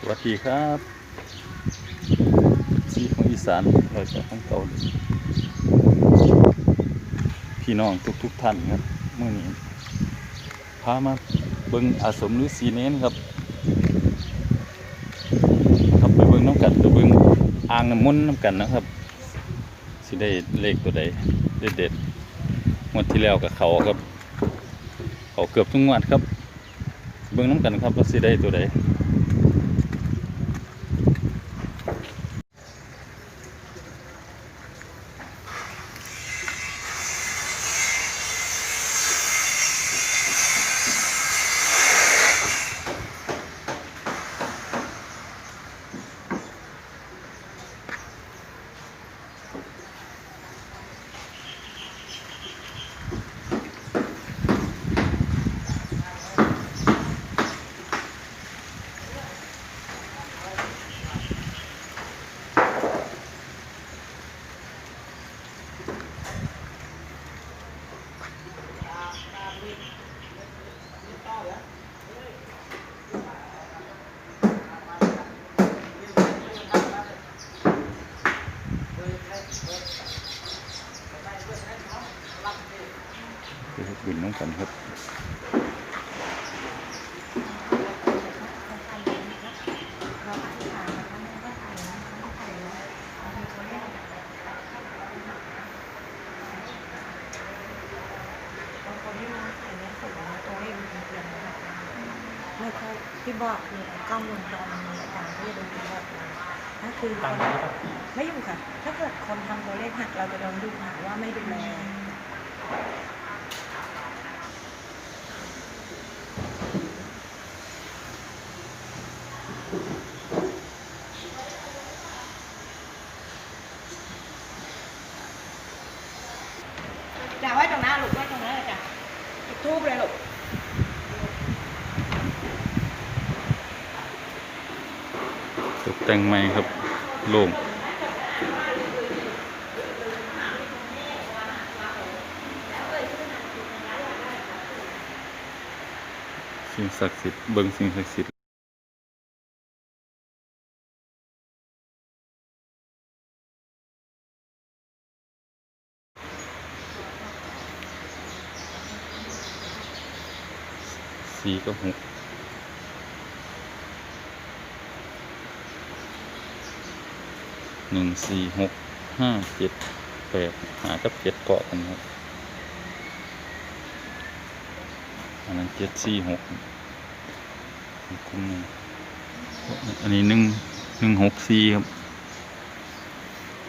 สวัสดีครับสีของอีสานเราจะทั้งเกาเลยพี่น้องทุกๆท่านครับเมื่อนี้พามาเบิ่งอาสมฤาษีเน้นครับครับไปเบิ่งน้ำกันไปเบิ่งอ่างน้ำมนต์น้ำกันนะครับสิได้เลขตัวใดเด็ดๆงวดที่แล้วกับเขาครับเขาเกือบทุกงวดครับ เบิ่งน้ำกันครับว่าสิได้ตัวใด ไปเฮ็ดบุญน้ำกันครับไม่ใช่ที่บอกคือกล้องวงจรมีอาจารย์ที่ดูที่บอกมานั่นคือค์ไหมครับไม่อยู่ค่ะ ถ้าเกิดคนทำตัวเลขหักเราจะโดนดูหาว่าไม่ดูแล จ้าไว้ตรงหน้าลูกไว้ตรงนั้นเลยจ้ะจุดทูบเลยลูกตกแต่งใหม่ครับโล่งสิ่งศักดิ์สิทธิ์เบิ่งสิ่งศักดิ์สิทธิ์ สี่ก็หกหนึ่งสี่หกห้าเจ็ดแปดหากับเจ็ดเกาะกันครับอันนั้นเจ็ดสี่หกคุ้มหนึ่งอันนี้หนึ่งหนึ่งหกสี่ครับ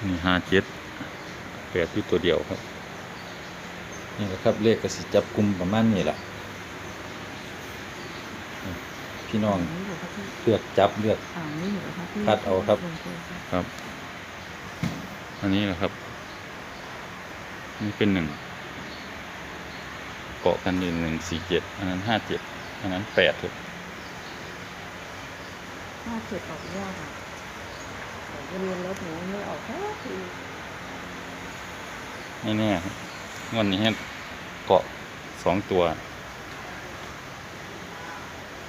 นี่ห้าเจ็ดแปดอยู่ตัวเดียวครับ นี่แหละครับเลขก็สิจับกลุ่มประมาณนี้แหละ พี่น้องเลือกจับเลือก คัดเอาครับ ครับ อันนี้แหละครับ นี่เป็นหนึ่งเกาะกันอยู่หนึ่งสี่เจ็ดอันนั้นห้าเจ็ดอันนั้นแปดครับถ้าเกิดออกยากอะเรียนรถหนูไม่ออกแค่ทีไม่แน่ครับงวันนี้ให้เกาะสองตัวอ